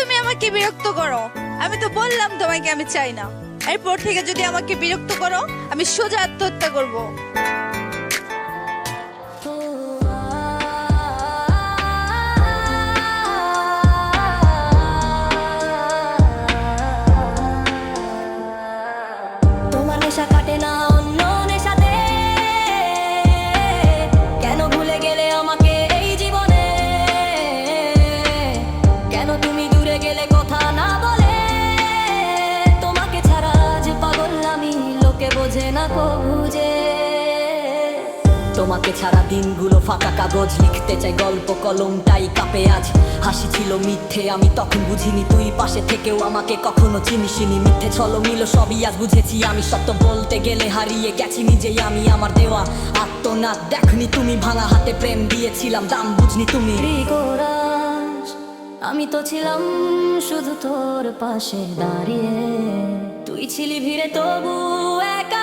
তুমি আমাকে বিরক্ত করো। আমি তো বললাম তোমাকে আমি চাই না। এরপর থেকে যদি আমাকে বিরক্ত করো, আমি সোজা আত্মহত্যা করব। বোঝে না কবুঝে তোমাকে ছাড়া দিনগুলো ফাঁকা কাগজ, লিখতে চাই গল্প কলমটাই কাপে আজ। হাসি ছিল মিথ্যে, আমি তখন বুঝিনি তুই পাশে থেকেও আমাকে কখনো চিনিসিনি। মিথ্যে ছলো মিলো সবই আজ বুঝেছি আমি। সত্য বলতে গেলে হারিয়ে গেছি নিজেই আমি আমার দেওয়া। আত্মনাথ দেখনি তুমি, ভাঙা হাতে প্রেম দিয়েছিলাম, দাম বুঝনি তুমি। আমি তো ছিলাম শুধু তোর পাশে দাঁড়িয়ে। তুই ছিলি ভিড়ে, তবু একা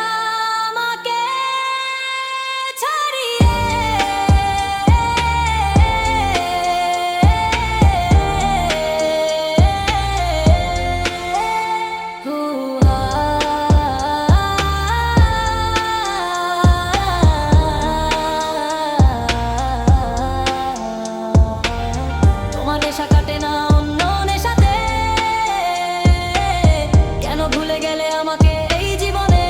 কেন ভুলে গেলে আমাকে এই জীবনে?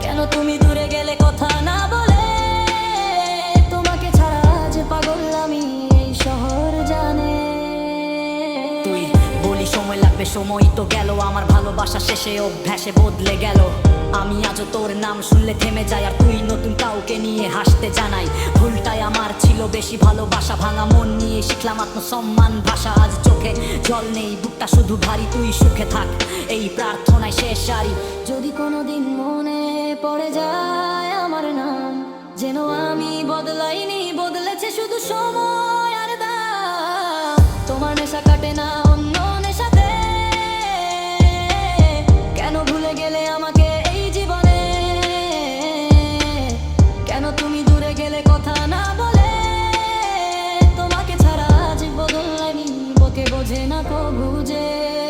কেন তুমি গেলে কথা না বলে? তোমাকে ছাড়া পাগল আমি শহর জানে। বলি, সময় লাগবে, সময় তো গেল। আমার ভালোবাসা শেষে অভ্যাসে বদলে গেল। আমি আজও তোর নাম শুনলে থেমে যাই আর তুই নতুন কাউকে নিয়ে হাসতে জানাই। আমার ছিল বেশি ভালোবাসা, ভাঙা মন নিয়ে শিখলাম আত্মসম্মান, ভাষা আজ চোখে জল নেই, বুকটা শুধু ভারী, তুই সুখে থাক, এই প্রার্থনায় শেষ সারি। যদি কোনোদিন মনে পড়ে যায় আমার নাম, যেন আমি বদলাইনি, বদলেছে শুধু সময় আর দা তোমার নেশা কাটে না বোঝে না কবু যে।